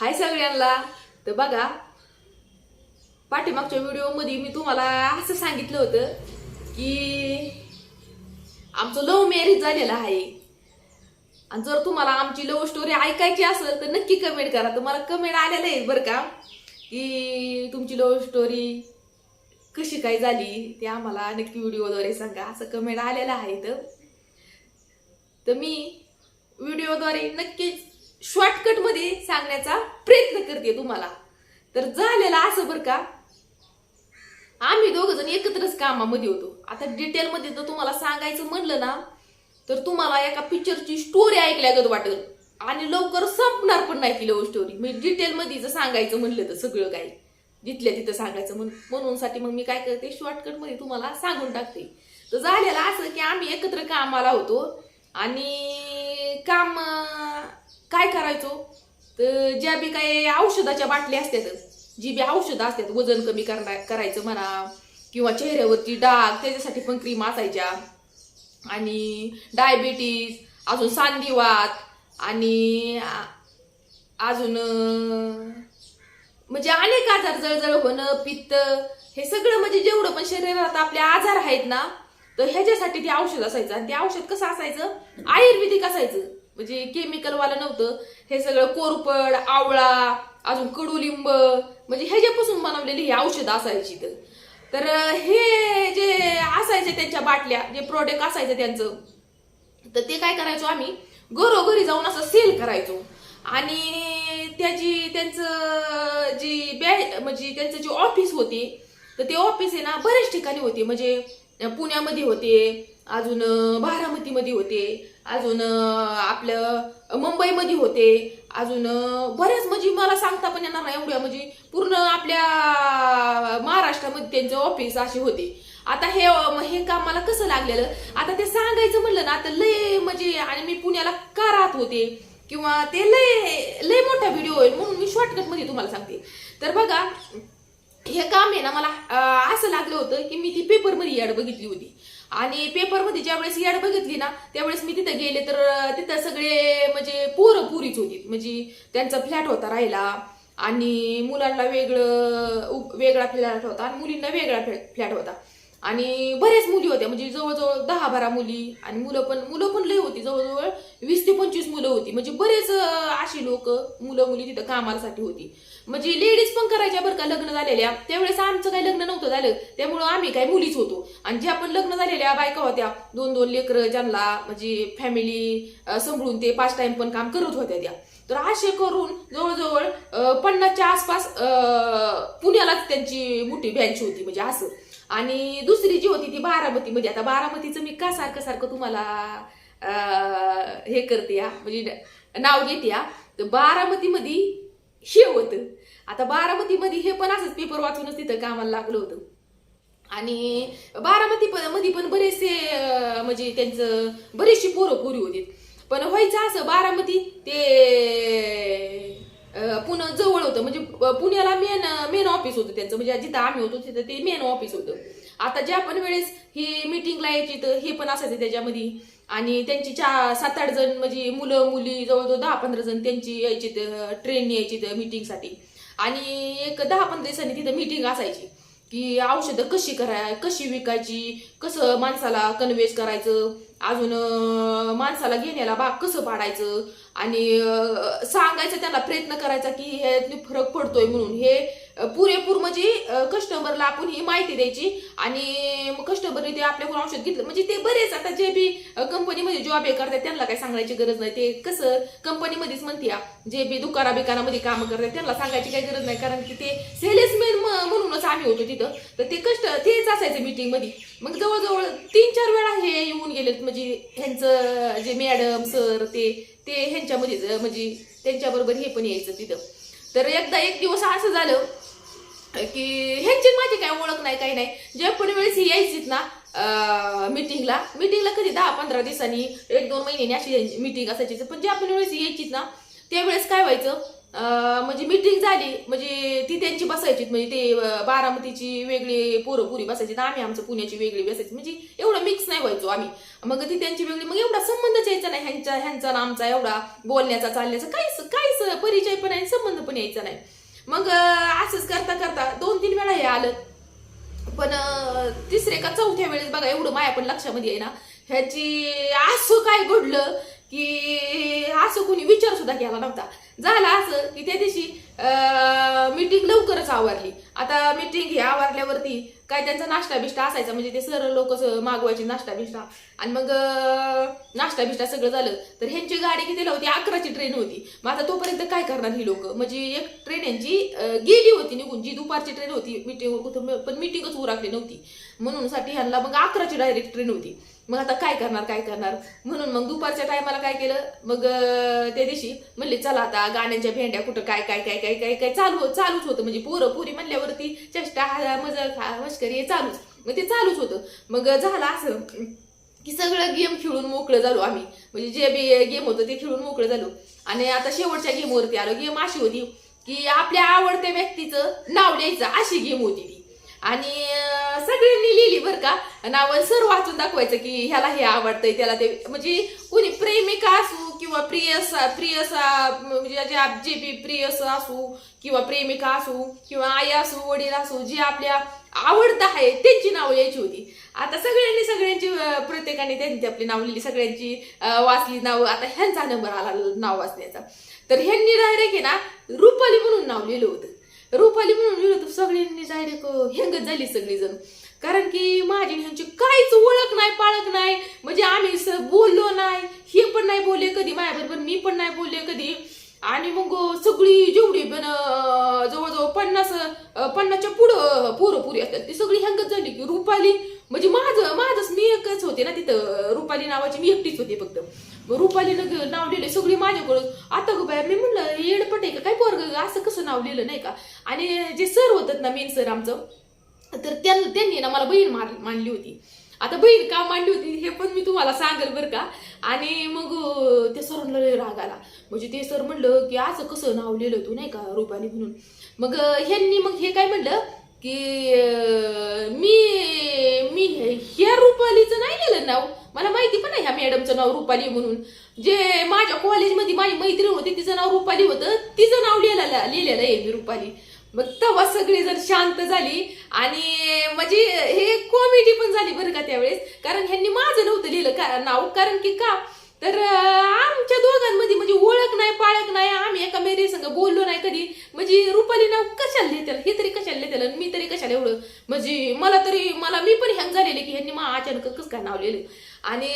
हाय सगळ्यांना. तर बघा पाठीमागच्या व्हिडिओमध्ये मी तुम्हाला असं सांगितलं होतं की आमचं लव्ह मॅरेज झालेलं आहे. आणि जर तुम्हाला आमची लव्ह स्टोरी ऐकायची असेल तर नक्की कमेंट करा. तुम्हाला कमेंट आलेलं आहे बरं का की तुमची लव्ह स्टोरी कशी काय झाली ते आम्हाला नक्की व्हिडिओद्वारे सांगा. असं कमेंट आलेलं आहे तर. तर मी व्हिडिओद्वारे नक्कीच शॉर्टकटमध्ये सांगण्याचा प्रयत्न करते तुम्हाला. तर झालेलं असं बरं का? आम्ही दोघ जण एकत्रच कामामध्ये होतो. आता डिटेलमध्ये जर तुम्हाला सांगायचं म्हणलं ना तर तुम्हाला एका पिक्चरची स्टोरी ऐकल्यागत वाटेल. आणि लवकर संपणार पण नाही ती लव्ह स्टोरी म्हणजे डिटेलमध्ये जर सांगायचं म्हणलं तर सगळं काही. जिथल्या तिथं सांगायचं म्हण म्हणूनसाठी मग मी काय करते? शॉर्टकटमध्ये तुम्हाला सांगून टाकते. तर झालेलं असं की आम्ही एकत्र कामाला होतो. आणि काम काय करायचो? तर ज्या बी काही औषधाच्या बाटल्या असतात जी बी औषधं असतात वजन कमी करणार करायचं म्हणा किंवा चेहऱ्यावरती डाग त्याच्यासाठी पण क्रीम असायच्या. आणि डायबिटीज अजून सांधिवात आणि अजून म्हणजे अनेक आजार जळजळ होणं पित्त हे सगळं म्हणजे जेवढं पण शरीरात आपले आजार आहेत ना तर ह्याच्यासाठी ते औषध असायचं. आणि ते औषध कसं असायचं? आयुर्वेदिक असायचं. म्हणजे केमिकल वाला नव्हतं. हे सगळं कोरपड आवळा अजून कडुलिंब म्हणजे ह्याच्यापासून बनवलेली ही औषधं असायची तर तर हे जे असायचे त्यांच्या बाटल्या जे प्रोडक्ट असायचं त्यांचं तर ते काय करायचो आम्ही? घरोघरी जाऊन असं सेल करायचो. आणि त्याची त्यांचं जी बॅ म्हणजे त्यांचं जे ऑफिस होते तर ते ऑफिस आहे ना बऱ्याच ठिकाणी होते. म्हणजे पुण्यामध्ये होते अजून बारामतीमध्ये होते. अजून आपलं मुंबईमध्ये होते. अजून बऱ्याच म्हणजे मला सांगता पण येणार नाही एवढ्या. म्हणजे पूर्ण आपल्या महाराष्ट्रामध्ये त्यांचे ऑफिस असे होते. आता हे हे काम मला कसं लागलेलं? आता ते सांगायचं म्हणलं ना आता लय म्हणजे आणि मी पुण्याला का राहत होते? किंवा ते लय लय मोठा व्हिडिओ होईल म्हणून मी शॉर्टकटमध्ये तुम्हाला सांगते. तर बघा हे काम आहे ना मला असं लागलं होतं की मी ती पेपरमध्ये याड बघितली होती. आणि पेपरमध्ये ज्यावेळेस याड बघितली ना त्यावेळेस मी तिथं गेले तर तिथं सगळे म्हणजे पोरं पुरीच होती. म्हणजे त्यांचा फ्लॅट होता राहिला आणि मुलांना वेगळं वेगळा फ्लॅट होता आणि मुलींना वेगळा फ्लॅट होता. आणि बऱ्याच मुली होत्या. म्हणजे जवळजवळ दहा बारा मुली आणि मुलं पण मुलं पण लय होती. जवळजवळ वीस ते पंचवीस मुलं होती. म्हणजे बरेच अशी लोक मुलं मुली तिथं कामासाठी होती. म्हणजे लेडीज पण करायच्या बरं का लग्न झालेल्या. त्यावेळेस आमचं काही लग्न नव्हतं झालं. त्यामुळं आम्ही काही मुलीच होतो. आणि ज्या पण लग्न झालेल्या बायका होत्या दोन दोन लेकरं ज्यांना म्हणजे फॅमिली सांभाळून ते पाच टाइम पण काम करत होत्या त्या. तर असे करून जवळजवळ पन्नासच्या आसपास पुण्यालाच त्यांची मोठी बँच होती म्हणजे असं. आणि दुसरी जी होती ती बारामतीमध्ये म्हणजे आता बारामतीचं मी का सारखं सारखं तुम्हाला हे करते या? म्हणजे नाव घेते या? तर बारामतीमध्ये हे होतं. आता बारामतीमध्ये हे पण असंच पेपर वाचूनच तिथं कामाला लागलं होतं. आणि बारामती पण मध्ये पण बरेचसे म्हणजे त्यांचं बरेचशी पोरं पोरी होती. पण व्हायचं असं बारामती ते अं, पुणे जवळ होतं. म्हणजे पुण्याला मेन मेन ऑफिस होतं त्यांचं. म्हणजे जिथं आम्ही होतो तिथं ते मेन ऑफिस होतं. आता ज्या पण वेळेस ही मीटिंगला यायची तर हे पण असायचं त्याच्यामध्ये. आणि त्यांची चार सात आठ जण म्हणजे मुलं मुली जवळजवळ दहा पंधरा जण त्यांची यायची ट्रेन यायची मीटिंगसाठी आणि एक दहा पंधरा दिवसांनी तिथं मीटिंग असायची की औषधं कशी कराय कशी विकायची कसं माणसाला कन्व्हेन्स करायचं अजून माणसाला घेण्याला भाग कसं पाडायचं आणि सांगायचं त्यांना प्रयत्न करायचा की हे फरक पडतोय म्हणून. हे पुरेपूर म्हणजे कस्टमरला आपण ही माहिती द्यायची आणि मग कस्टमरने ते आपल्याकडून औषध घेतलं. म्हणजे ते बरेच आता जे बी कंपनीमध्ये जॉब हे करतात त्यांना काही सांगायची गरज नाही. ते कसं कंपनीमध्येच म्हणते या, जे बी दुकाना बिकानामध्ये काम करतात त्यांना सांगायची काही गरज नाही. कारण की ते सेल्समॅन म्हणूनच आम्ही होतो तिथं. तर ते कष्ट तेच असायचं मिटिंगमध्ये मग जवळजवळ तीन चार वेळा हे येऊन गेलेत म्हणजे ह्यांचं जे मॅडम सर ते ते ह्यांच्यामध्येच म्हणजे त्यांच्याबरोबर हे पण यायचं तिथं. तर एकदा एक दिवस असं झालं की ह्यांची माझी काय ओळख नाही काही नाही. जे पण वेळेस ही यायचीत ना मिटिंगला मिटिंगला कधी दहा पंधरा दिवसांनी एक दोन महिन्यांनी अशी मिटिंग असायची. पण जे आपण वेळेस यायचीत ना त्यावेळेस काय व्हायचं? म्हणजे मिटिंग झाली म्हणजे ती त्यांची बसायची म्हणजे ते बारामतीची वेगळी पोरं पुरी बसायची तर आम्ही आमचं पुण्याची वेगळी बसायची. म्हणजे एवढं मिक्स नाही व्हायचो आम्ही. मग ती त्यांची वेगळी मग एवढा संबंधच यायचा नाही. ह्यांचा ह्यांचा आमचा एवढा बोलण्याचा चालण्याचा काहीच काहीच परिचय पण आहे संबंध पण यायचा नाही. मग असंच करता करता दोन तीन वेळा हे आलं. पण तिसरे का चौथ्या वेळेस बघा एवढं माया पण लक्षामध्ये आहे ना. ह्याची असं काय घडलं? की असं कोणी विचार सुद्धा केला नव्हता. झालं असं की त्या दिवशी मीटिंग लवकरच आवरली. आता मीटिंग हे आवरल्यावरती काय त्यांचा नाश्ता बिष्टा असायचा. म्हणजे ते सर लोक मागवायचे नाश्ता बिष्टा आणि मग नाश्ता बिष्टा सगळं झालं. तर ह्यांची गाडी कितीला होती? अकराची ट्रेन होती. मग आता तोपर्यंत काय करणार ही लोक? म्हणजे एक ट्रेन यांची गेली होती निघून. जी दुपारची ट्रेन होती मीटिंग पण मीटिंगच उराकली नव्हती. म्हणून साठी ह्यांना मग अकराची डायरेक्ट ट्रेन होती. मग आता काय करणार काय करणार? म्हणून मग दुपारच्या टायमाला काय केलं? मग त्या दिवशी म्हणले चला आता गाण्यांच्या भेंड्या कुठं काय काय काय काय काय काय चालू चालूच होतं. म्हणजे पोरं पोरी म्हणल्यावरती चेष्टा हा मजा मस्करी हे चालूच. मग ते चालूच होतं. मग झालं असं की सगळं गेम खेळून मोकळं झालो आम्ही. म्हणजे जे बी गेम होतं ते खेळून मोकळं झालो. आणि आता शेवटच्या गेमवरती आलो. गेम अशी होती की आपल्या आवडत्या व्यक्तीचं नाव लिहायचं अशी गेम होती ती. आणि अं, बरं का? नाव सर वाचून दाखवायचं की ह्याला हे आवडतंय त्याला ते म्हणजे कुणी प्रेमिका असू किंवा प्रियसा प्रियसा म्हणजे जे जे बी प्रियस असू किंवा प्रेमिका असू किंवा आई असू वडील असू जे आपल्या आवडतं आहे त्यांची नावं यायची होती. आता सगळ्यांनी सगळ्यांची प्रत्येकाने त्यांची आपली नाव लिहिली सगळ्यांची वाचली नाव. आता ह्यांचा नंबर आला नाव वाचण्याचा. तर ह्यांनी डायरेक्ट आहे ना रुपाली म्हणून नाव लिहिलं होतं. रुपाली म्हणून लिहिलं होतं सगळ्यांनी डायरेक्ट हेंगत झाली सगळीजण. कारण की माझी ह्यांची काहीच ओळख नाही पाळख नाही. म्हणजे आम्ही बोललो नाही. हे पण नाही बोलले कधी माझ्याबरोबर मी पण नाही बोलले कधी. आणि मग सगळी जेवढी पण जवळजवळ पन्नास पन्नासच्या पुढं पोरं पुरी असतात ती सगळी हंगत झाली की रुपाली. म्हणजे माझं माझंच मी एकच होते ना तिथं रुपाली नावाची मी एकटीच होते फक्त. मग रुपालीनं नाव लिहिले सगळी माझ्याकडं. आता गो बाहेर मी म्हणलं येडपट आहे का? काय पोरग असं कसं नाव लिहिलं नाही का? आणि जे सर होतात ना मेन सर आमचं तर त्यां- त्यांनी ना मला बहीण मार मांडली होती. आता बहीण का मांडली होती हे पण मी तुम्हाला सांगेल बरं का. आणि मग त्या सरांना लय राग आला. म्हणजे ते सर म्हणलं की असं कसं नाव लिहिलं तू नाही का रुपाली म्हणून? मग ह्यांनी मग हे काय म्हणलं की मी मी हे- ह्या रुपालीचं नाही लिहिलं नाव? मला माहिती पण नाही ह्या मॅडमचं नाव रुपाली म्हणून. जे माझ्या कॉलेजमध्ये माझी मैत्रीण होती तिचं नाव रुपाली होतं. तिचं नाव लिहिलेलं लिहिलेलं आहे मी रुपाली. मग तेव्हा सगळी जर शांत झाली आणि म्हणजे हे कॉमेडी पण झाली बरं का त्यावेळेस. कारण ह्यांनी माझं नव्हतं लिहिलं का नाव. कारण की का? तर आमच्या दोघांमध्ये म्हणजे ओळख नाही पाळख नाही. आम्ही एका मेरी संग बोललो नाही कधी. म्हणजे रुपाली नाव कशाला लिहित्याला? हे तरी कशाला लिहित्याला? आणि मी तरी कशाला एवढं? म्हणजे मला तरी मला मी पण हँग झालेले की ह्यांनी मा अचानक कसं काय नाव लिहिलं? आणि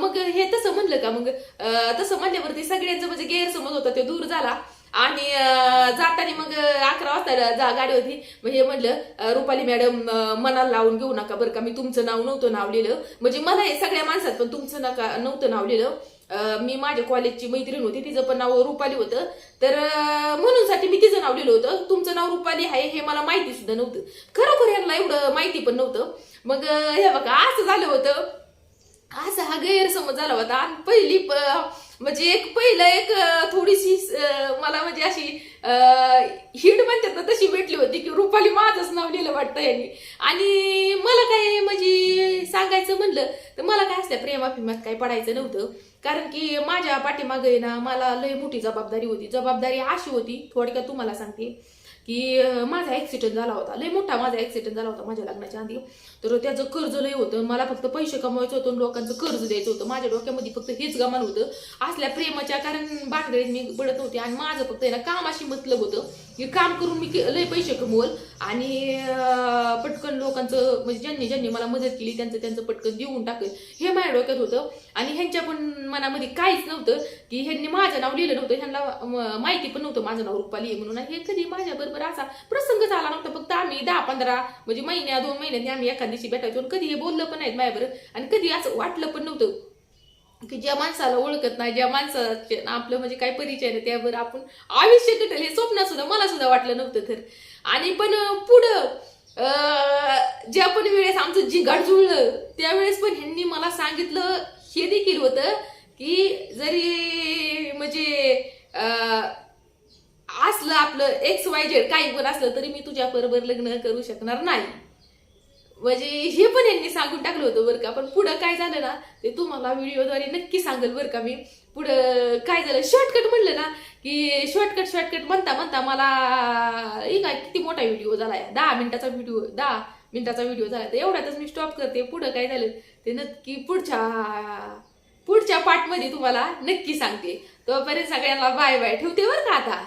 मग हे तसं म्हणलं का? मग तसं म्हणल्यावरती सगळ्यांचं म्हणजे गैरसमज होता तो दूर झाला. आणि जाताना मग अकरा वाजता जा गाडी होती मग हे म्हणलं रुपाली मॅडम मनाला लावून घेऊ नका बरं का मी तुमचं नाव नव्हतं नाव लिहिलं. म्हणजे मला हे सगळ्या माणसात पण तुमचं नका नव्हतं नाव लिहिलं. मी माझ्या कॉलेजची मैत्रीण होती तिचं पण नाव रुपाली होतं. तर म्हणूनसाठी म्हणून साठी मी तिचं नाव लिहिलं होतं. तुमचं नाव रुपाली आहे हे मला माहिती सुद्धा नव्हतं. खरोखर यांना एवढं माहिती पण नव्हतं. मग हे बघा असं झालं होतं. असा हा गैरसमज झाला होता. आणि पहिली म्हणजे एक पहिलं एक थोडीशी मला म्हणजे अशी हिड म्हणतात ना तशी भेटली होती की रुपाली माझंच नाव लिहिलं वाटतं यांनी. आणि मला काय म्हणजे सांगायचं म्हणलं तर मला काय असल्या प्रेमापिमात काही पडायचं नव्हतं. कारण की माझ्या पाठीमागे ना मला लय मोठी जबाबदारी होती. जबाबदारी अशी होती थोडक्यात तुम्हाला सांगते की माझा ऍक्सिडेंट झाला होता. लय मोठा माझा ऍक्सिडेंट झाला होता माझ्या लग्नाच्या आधी. तर त्याचं कर्ज लय होतं. मला फक्त पैसे कमवायचं होतं आणि लोकांचं कर्ज द्यायचं होतं. माझ्या डोक्यामध्ये फक्त हेच गमान होतं. असल्या प्रेमाच्या कारण भानगडीत मी पडत नव्हते आणि माझं फक्त आहे ना कामाशी मतलब होतं की काम करून मी के- लय पैसे कमवल आणि पटकन लोकांचं म्हणजे ज्यांनी ज्यांनी मला मदत केली त्यांचं त्यांचं पटकन देऊन टाकेल. हे माझ्या डोक्यात होतं. आणि ह्यांच्या पण मनामध्ये काहीच नव्हतं की ह्यांनी माझं नाव लिहिलं नव्हतं. ह्यांना माहिती पण नव्हतं माझं नाव रुपाली आहे म्हणून. आणि हे कधी माझ्याबरोबर असा प्रसंग झाला नव्हता. फक्त आम्ही दहा पंधरा म्हणजे महिन्या दोन महिन्यांनी आम्ही एखाद्या दिवशी भेटायचो आणि कधी हे बोललं पण नाहीत माझ्याबरोबर. आणि कधी असं वाटलं पण नव्हतं. की ज्या माणसाला ओळखत नाही ज्या माणसाचे आपलं म्हणजे काय परिचय नाही त्यावर आपण आयुष्य कटेल हे स्वप्न सुद्धा मला सुद्धा वाटलं नव्हतं तर. आणि पण पुढं ज्या पण वेळेस आमचं जिगाड जुळलं त्यावेळेस पण ह्यांनी मला सांगितलं हे देखील होतं की जरी म्हणजे असलं आपलं एक्स वाय झेड काही पण असलं तरी मी तुझ्या बरोबर लग्न करू शकणार नाही. म्हणजे हे पण यांनी सांगून टाकलं होतं बरं का. पण पुढं काय झालं ना ते तुम्हाला व्हिडिओद्वारे नक्की सांगेल बरं का मी. पुढं काय झालं? शॉर्टकट म्हणलं ना की शॉर्टकट शॉर्टकट म्हणता म्हणता मला हे काय किती मोठा व्हिडिओ झाला आहे दहा मिनिटाचा व्हिडिओ दहा मिनिटाचा व्हिडिओ झाला. तर एवढ्यातच मी स्टॉप करते. पुढं काय झालं? ते नक्की पुढच्या पुढच्या पार्टमध्ये तुम्हाला नक्की सांगते. तोपर्यंत सगळ्यांना बाय बाय ठेवते बरं का आता.